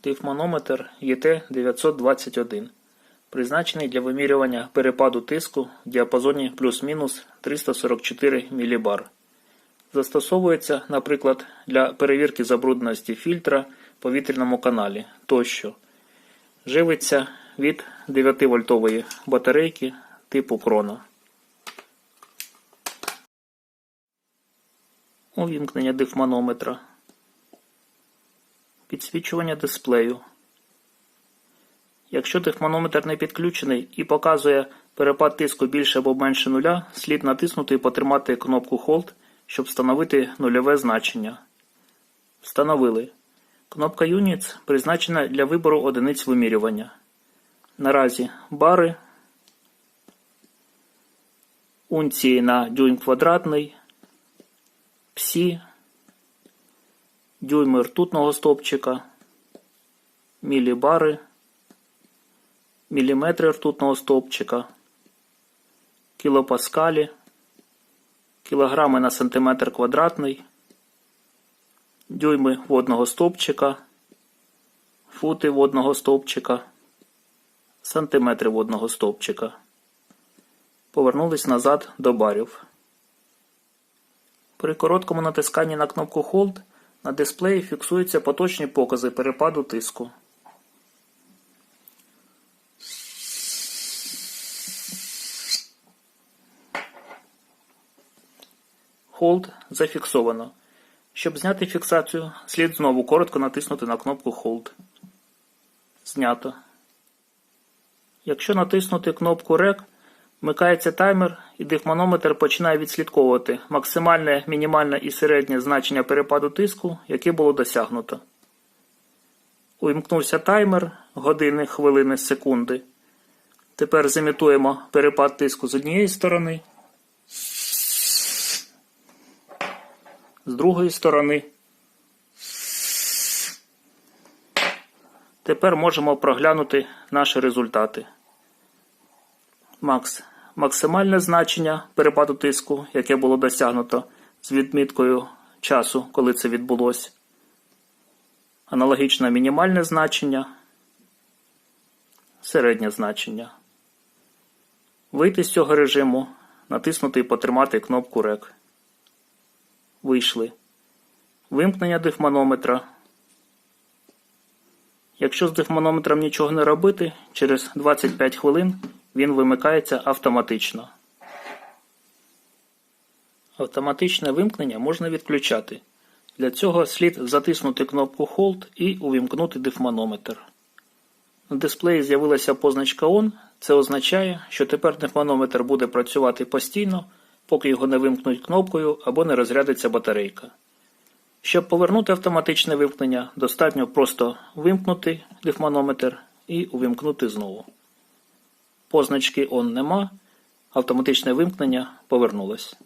Тифманометр ЄТ-921, призначений для вимірювання перепаду тиску в діапазоні плюс-мінус 344 мілібар. Застосовується, наприклад, для перевірки забрудненості фільтра в повітряному каналі тощо. Живиться від 9-вольтової батарейки типу Крона. Увімкнення дифманометра. Підсвічування дисплею. Якщо тифманометр не підключений і показує перепад тиску більше або менше нуля, слід натиснути і потримати кнопку Hold, щоб встановити нульове значення. Встановили. Кнопка Units призначена для вибору одиниць вимірювання. Наразі бари, унції на дюйм квадратний, псі, дюйми ртутного стовпчика, мілібари, міліметри ртутного стовпчика, кілопаскалі, кілограми на сантиметр квадратний, дюйми водного стовпчика, фути водного стовпчика, сантиметри водного стовпчика. Повернулись назад до барів. При короткому натисканні на кнопку Hold на дисплеї фіксуються поточні покази перепаду тиску. Hold зафіксовано. Щоб зняти фіксацію, слід знову коротко натиснути на кнопку Hold. Знято. Якщо натиснути кнопку REC, вмикається таймер і дифманометр починає відслідковувати максимальне, мінімальне і середнє значення перепаду тиску, яке було досягнуто. Увімкнувся таймер години, хвилини, секунди. Тепер замітуємо перепад тиску з однієї сторони, з другої сторони. Тепер можемо проглянути наші результати. Макс. Максимальне значення перепаду тиску, яке було досягнуто з відміткою часу, коли це відбулося. Аналогічно мінімальне значення, середнє значення. Вийти з цього режиму, натиснути і потримати кнопку REC. Вийшли. Вимкнення дифманометра. Якщо з дифманометром нічого не робити, через 25 хвилин він вимикається автоматично. Автоматичне вимкнення можна відключати. Для цього слід затиснути кнопку Hold і увімкнути дифманометр. На дисплеї з'явилася позначка ON. Це означає, що тепер дифманометр буде працювати постійно, поки його не вимкнуть кнопкою або не розрядиться батарейка. Щоб повернути автоматичне вимкнення, достатньо просто вимкнути дифманометр і увімкнути знову. Позначки «Он нема, автоматичне вимкнення повернулось.